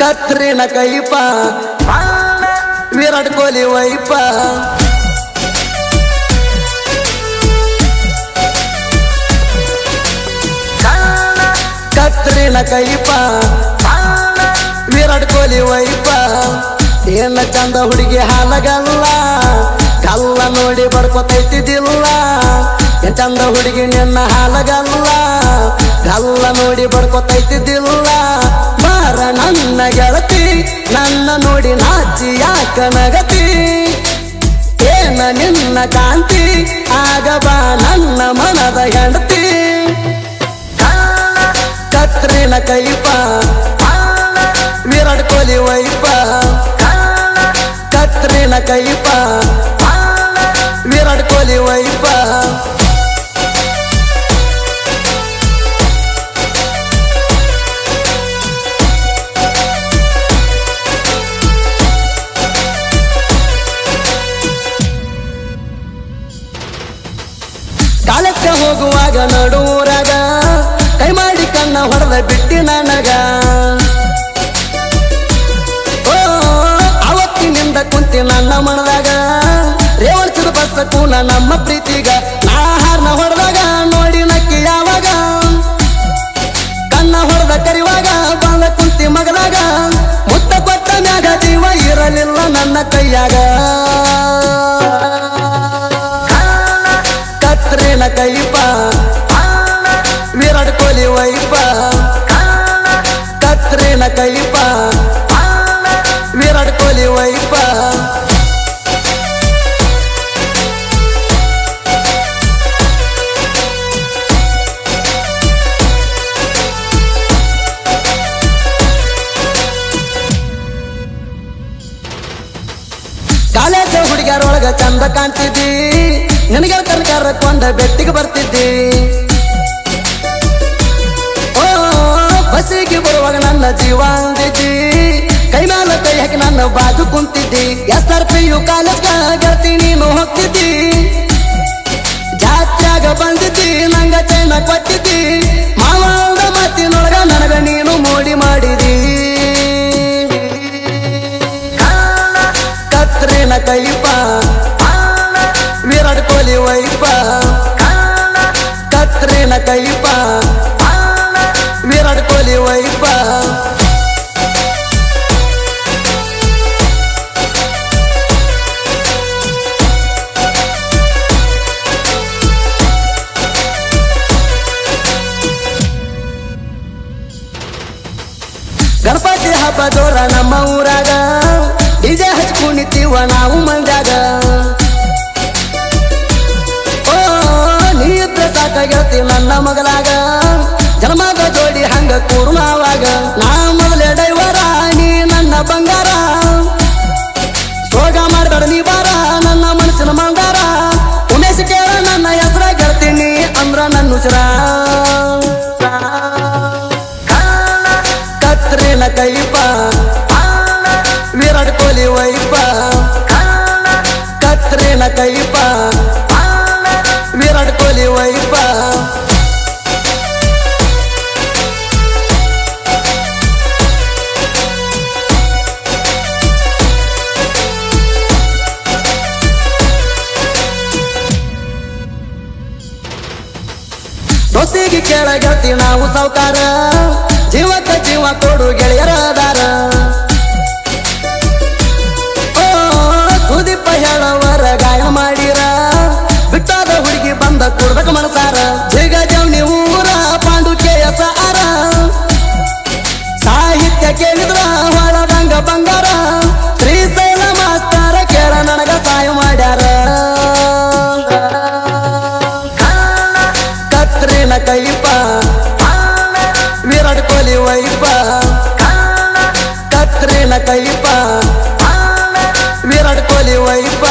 ಕತ್ರಿನ ಕೈಪ ವಿರಾಟ್ ಕೊಹ್ಲಿ ವೈಪ. ಕತ್ರಿನ ಕೈಪ ವಿರಾಟ್ ಕೊಹ್ಲಿ ವೈಪ. ಏನ ಚಂದ ಹುಡುಗಿ ಹಾಲಗಲ್ಲ, ಕಲ್ಲ ನೋಡಿ ಬಡ್ಕೊತೈತಿದ್ದಿಲ್ಲ. ಚಂದ ಹುಡುಗಿ ನಿನ್ನ ಹಾಲಗಲ್ಲ, ಕಲ್ಲ ನೋಡಿ ಬಡ್ಕೊತೈತಿದಿಲ್ಲ ಯಾಕ ಏನ ನಿನ್ನ ಕಾಂತಿ, ಆಗ ಬಾ ನನ್ನ ಮನದ ಹೆಂಡತಿ. ಕತ್ರಿನ ಕೈಪ ವಿರಾಟ್ ಕೊಹ್ಲಿ ವೈಪ. ಕತ್ರಿನ ಕೈಪ. ಕಾಲಕ್ಕೆ ಹೋಗುವಾಗ ನಡುವರಾಗ ಕೈ ಮಾಡಿ ಕಣ್ಣ ಹೊಡೆದ ಬಿಟ್ಟಿ ನನಗ. ಓ ಅವತ್ತಿನಿಂದ ಕುಂತಿ ನನ್ನ ಮನದಾಗ ರೇವಣಿಸಿದ ಬಸ್ಸ ಕೂನ ನಮ್ಮ ಪ್ರೀತಿಗ, ನಾ ಹಾರ್ನ ಹೊಡೆದಾಗ ನೋಡಿ ನಕ್ಕಿ ಯಾವಾಗ. ಕಣ್ಣ ಹೊಡೆದ ಕರಿವಾಗ ಬಂದ ಕುಂತಿ ಮಗದಾಗ ಮುತ್ತ ಕೊಟ್ಟ ಮ್ಯಾಗ ಜೀವ ಇರಲಿಲ್ಲ ನನ್ನ ಕೈಯಾಗ. ಕೊಹ್ಲಿ ವೈಪ. ಕಾಲೇಜ ಹುಡುಗಿಯರೊಳಗ ಚಂದ ಕಾಣ್ತಿದ್ದಿ. ನಿನಗೆ ಕನಕಾರ ಕೊಂದ ಬೆಟ್ಟಿಗೆ ಬರ್ತಿದ್ದಿ. ಓ, ಬಸ್ಸಿಗೆ ಬರುವಾಗ ನನ್ನ ಜೀವ ಮ್ಯಾಲ ನನ್ನ ಬಾಜು ಕುಂತಿದ್ದಿ? S R P U college ಗೆಳತಿ ನೀನು ಹೋಗ್ತಿದ್ದಿ. ಜಾತ್ಯಾಗ ಬಂದಿದ್ದಿ, ನಂಗ ಚೈನ ಕೊಟ್ಟಿದ್ದಿ. ಮಾವದ ಮಾತಿನೊಳಗ ನನಗ ನೀನು ಮೋಡಿ ಮಾಡಿದಿ. ಕತ್ರಿನ ಕೈಪ ವಿರಾಟ್ ಕೊಹ್ಲಿ ವೈಪ. ಕತ್ರಿನ ಕೈಪ ವಿರಾಟ್ ಕೊಹ್ಲಿ ವೈಪ. ಜೋರ ನಮ್ಮ ಊರಾಗ. ಡಿಜೆ ನಿಂತೀವ ನಾವು ಮಂದ್ಯಾಗ ಓ, ನೀ ಇದ್ರೆ ಸಾಕ ಗೆಳತಿ ನನ್ನ ಮಗಲಾಗ. ಜನ್ಮದ ಜೋಡಿ ಹಂಗ ಕೂರ್ಮಾವಾಗ. ನಾ ಮೊದಲೇ ಡೈವರ ನೀ ನನ್ನ ಬಂಗಾರ. ಸೋಗ ಮಾಡಬೇಡ ನೀ ಬಾರ, ನನ್ನ ಮನಸ್ಸಿನ ಮಂಗಾರ. ಉಮೇಶ್ ಕೇಳ ನನ್ನ ಹೆಸರ ಗೆಳ್ತೀನಿ ಅಂದ್ರ ನನ್ನ ಉಸಿರ. ದೋಸ್ತಿಗೆ ಕೆಳಗತ್ತಿ ನಾವು ಸಾವುಕಾರ. ಜೀವಕ್ಕ ಜೀವ ಕೊಡು ಗೆಳೆಯರದಾರ ನನ್ನ ಕೈಪ. ವಿರಾಟ್ ಕೊಹ್ಲಿ ವೈಪ.